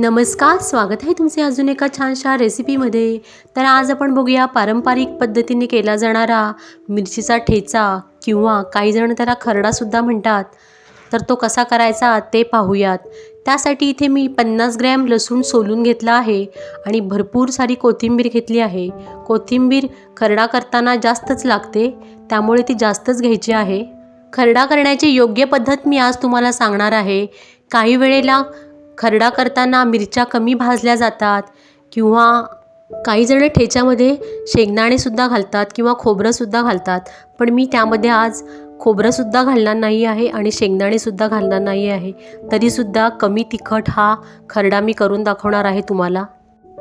नमस्कार स्वागत आहे तुमचे अजून एका छानशा रेसिपीमध्ये. तर आज आपण बघूया पारंपरिक पद्धतीने केला जाणारा मिरचीचा ठेचा किंवा काही जण त्याला खरडासुद्धा म्हणतात. तर तो कसा करायचा ते पाहूयात. त्यासाठी इथे मी पन्नास ग्रॅम लसूण सोलून घेतला आहे आणि भरपूर सारी कोथिंबीर घेतली आहे. कोथिंबीर खरडा करताना जास्तच लागते त्यामुळे ती जास्तच घ्यायची आहे. खरडा करण्याची योग्य पद्धत मी आज तुम्हाला सांगणार आहे. काही वेळेला खरडा करताना मिरच्या कमी भाजल्या जातात किंवा काही जण ठेच्यामध्ये शेंगदाणेसुद्धा घालतात किंवा खोबरंसुद्धा घालतात. पण मी त्यामध्ये आज खोबरंसुद्धा घालणार नाही आहे आणि शेंगदाणेसुद्धा घालणार नाही आहे. तरीसुद्धा कमी तिखट हा खरडा मी करून दाखवणार आहे तुम्हाला.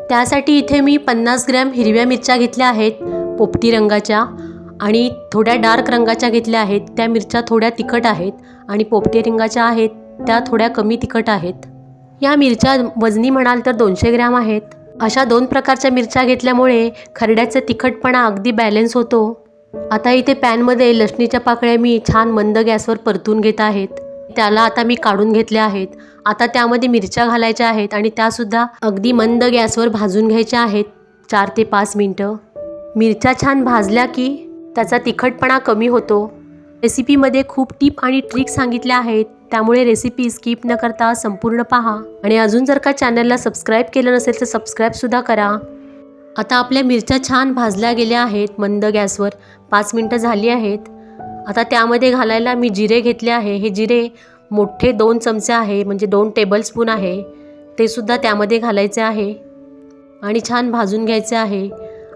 त्यासाठी इथे मी पन्नास ग्रॅम हिरव्या मिरच्या घेतल्या आहेत पोपटी रंगाच्या आणि थोड्या डार्क रंगाच्या घेतल्या आहेत. त्या मिरच्या थोड्या तिखट आहेत आणि पोपटी रंगाच्या आहेत त्या थोड्या कमी तिखट आहेत. या मिरच्या वजनी म्हणाल तर दोनशे ग्रॅम आहेत. अशा दोन प्रकारच्या मिरच्या घेतल्यामुळे खरड्याचा तिखटपणा अगदी बॅलन्स होतो. आता इथे पॅनमध्ये लसणीच्या पाकळ्या मी छान मंद गॅसवर परतून घेत आहेत. त्याला आता मी काढून घेतल्या आहेत. आता त्यामध्ये मिरच्या घालायच्या आहेत आणि त्यासुद्धा अगदी मंद गॅसवर भाजून घ्यायच्या आहेत चार ते पाच मिनटं. मिरच्या छान भाजल्या की त्याचा तिखटपणा कमी होतो. रेसिपीमध्ये खूप टीप आणि ट्रिक सांगितल्या आहेत. त्यामुळे रेसिपी स्किप न करता संपूर्ण पहा. आणि अजून जर का चॅनलला सबस्क्राईब केलं नसेल तर सबस्क्राईबसुद्धा करा. आता आपल्या मिरच्या छान भाजल्या गेल्या आहेत मंद गॅसवर. पाच मिनटं झाली आहेत. आता त्यामध्ये घालायला मी जिरे घेतले आहे. हे जिरे मोठे दोन चमचे आहे म्हणजे दोन टेबलस्पून आहे. ते सुद्धा त्यामध्ये घालायचे आहे. आणि छान भाजून घ्यायचे आहे.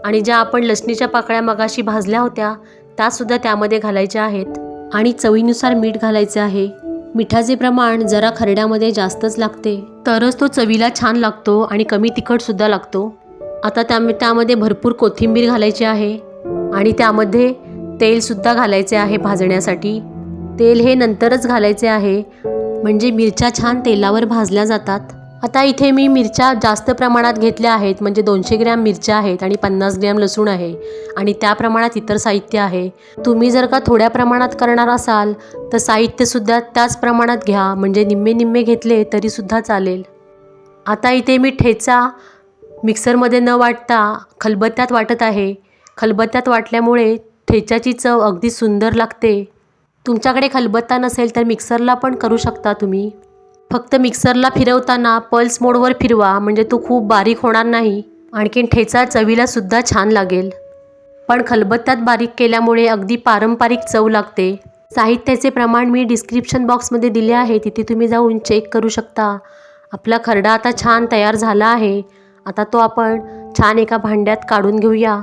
आणि ज्या आपण लसणीच्या पाकळ्या मगाशी भाजल्या होत्या त्यासुद्धा त्यामध्ये घालायच्या आहेत. आणि चवीनुसार मीठ घालायचे आहे. मिठाचे प्रमाण जरा खरड्यामध्ये जास्तच लागते. तरच तो चवीला छान लागतो आणि कमी तिखटसुद्धा लागतो. आता त्या त्यामध्ये भरपूर कोथिंबीर घालायची आहे आणि त्यामध्ये तेलसुद्धा घालायचे आहे भाजण्यासाठी. तेल हे नंतरच घालायचे आहे. म्हणजे मिरच्या छान तेलावर भाजल्या जातात. आता इथे मी मिरच्या जास्त प्रमाणात घेतल्या आहेत. म्हणजे दोनशे ग्रॅम मिरच्या आहेत आणि पन्नास ग्रॅम लसूण आहे. आणि त्या प्रमाणात इतर साहित्य आहे. तुम्ही जर का थोड्या प्रमाणात करणार असाल तर साहित्यसुद्धा त्याच प्रमाणात घ्या. म्हणजे निम्मे निम्मे घेतले तरीसुद्धा चालेल. आता इथे मी ठेचा मिक्सरमध्ये न वाटता खलबत्त्यात वाटत आहे. खलबत्त्यात वाटल्यामुळे ठेच्याची चव अगदी सुंदर लागते. तुमच्याकडे खलबत्ता नसेल तर मिक्सरला पण करू शकता तुम्ही. फक्त मिक्सरला फिरवताना पल्स मोडवर फिरवा म्हणजे तो खूप बारीक होणार नाही. आणखीन ठेचा चवीला सुद्धा छान लागेल. पण खलबत्त्यात बारीक केल्यामुळे अगदी पारंपरिक चव लागते. साहित्याचे प्रमाण मी डिस्क्रिप्शन बॉक्समध्ये दिले आहे तिथे तुम्ही जाऊन चेक करू शकता. आपला खरडा आता छान तयार झाला आहे. आता तो आपण छान एका भांड्यात काढून घेऊया.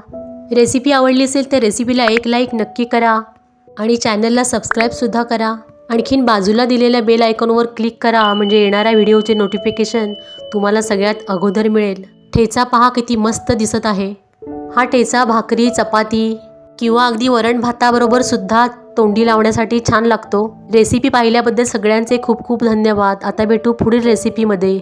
रेसिपी आवडली असेल तर रेसिपीला एक लाईक नक्की करा आणि चॅनलला सबस्क्राईबसुद्धा करा. आणखीन बाजूला दिलेल्या बेल आयकॉनवर क्लिक करा म्हणजे येणाऱ्या व्हिडिओचे नोटिफिकेशन तुम्हाला सगळ्यात अगोदर मिळेल. ठेचा पहा किती मस्त दिसत आहे. हा ठेचा भाकरी चपाती किंवा अगदी वरण भाताबरोबर सुद्धा तोंडी लावण्यासाठी छान लागतो. रेसिपी पाहिल्याबद्दल सगळ्यांचे खूप खूप धन्यवाद. आता भेटू पुढील रेसिपीमध्ये.